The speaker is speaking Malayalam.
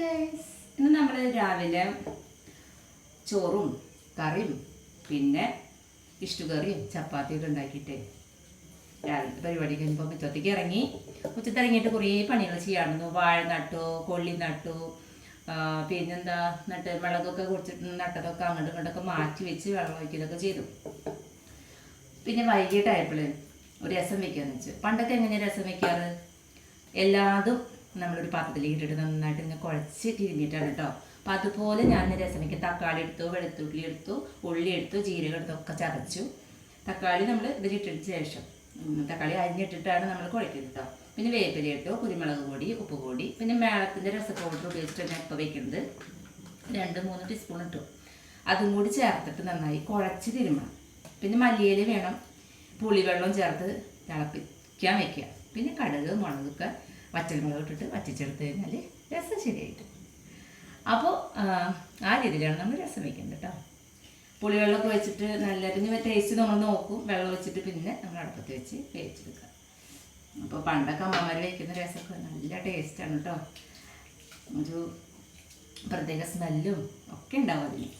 ഗൈസ് ഇന്ന് നമ്മൾ രാവിലെ ചോറും കറിയും പിന്നെ ഇഷ്ടുകറിയും ചപ്പാത്തിയൊക്കെ ഉണ്ടാക്കിയിട്ട് രാവിലത്തെ പരിപാടി കഴിയുമ്പോൾ മുറ്റത്തേക്ക് ഇറങ്ങി. മുറ്റത്ത് ഇറങ്ങിയിട്ട് കുറേ പണികൾ ചെയ്യാറുണ്ട്. വാഴ നട്ടു കൊള്ളി നട്ടു പിന്നെന്താ നട്ട് വിളകൊക്കെ കുറിച്ചിട്ട് നട്ടതൊക്കെ അങ്ങോട്ടും ഇങ്ങോട്ടൊക്കെ മാറ്റി വെച്ച് വെള്ളം ഒഴിക്കുകയൊക്കെ ചെയ്തു. പിന്നെ വൈകിട്ടായപ്പോൾ രസം വെക്കാന്ന് വെച്ചു. പണ്ടൊക്കെ എങ്ങനെയാണ് രസം വെക്കാറ്? എല്ലാതും നമ്മളൊരു പാത്രത്തിലേക്ക് ഇട്ടിട്ട് നന്നായിട്ട് ഇങ്ങനെ കുഴച്ച് തിരിഞ്ഞിട്ടാണ് കേട്ടോ. അപ്പം അതുപോലെ ഞാൻ രസമയ്ക്ക് രസം തക്കാളി എടുത്തു വെളുത്തുള്ളി എടുത്തു ഉള്ളി എടുത്തു ജീരകം എടുത്തു ഒക്കെ ചതച്ചു. തക്കാളി നമ്മൾ ഇതിലിട്ടിട്ട് ശേഷം തക്കാളി അരിഞ്ഞിട്ടിട്ടാണ് നമ്മൾ കുഴക്കുന്നത് കേട്ടോ. പിന്നെ വേപ്പില ഇട്ടു കുരുമുളക് പൊടി ഉപ്പ് പൊടി പിന്നെ മേളത്തിന്റെ രസ പൗഡർ ഉപയോഗിച്ചിട്ട് ഞാൻ ഇപ്പോൾ വെക്കുന്നത്. രണ്ട് മൂന്ന് ടീസ്പൂൺ ഇട്ടു. അതും കൂടി ചേർത്തിട്ട് നന്നായി കുഴച്ച് തിരുമണം. പിന്നെ മല്ലിയില വേണം. പുളിവെള്ളം ചേർത്ത് തിളപ്പിക്കാൻ വെക്കുക. പിന്നെ കടുക് മുളകൊക്കെ വറ്റൽമുളക് ഇട്ടിട്ട് വറ്റിച്ചെടുത്ത് കഴിഞ്ഞാൽ രസം ശരിയായിട്ട്. അപ്പോൾ ആ രീതിയിലാണ് നമ്മൾ രസം വയ്ക്കുന്നത് കേട്ടോ പുളിവെള്ളമൊക്കെ വെച്ചിട്ട് നല്ല പിന്നെ ടേസ്റ്റ് നമ്മൾ നോക്കും. വെള്ളം വെച്ചിട്ട് പിന്നെ നമ്മൾ അടുപ്പത്ത് വെച്ച് വേവിച്ചെടുക്കുക. അപ്പോൾ പണ്ടൊക്കെ അമ്മമാർ വയ്ക്കുന്ന രസമൊക്കെ നല്ല ടേസ്റ്റാണ് കേട്ടോ ഒരു പ്രത്യേക സ്മെല്ലും ഒക്കെ ഉണ്ടാവും അതിന്.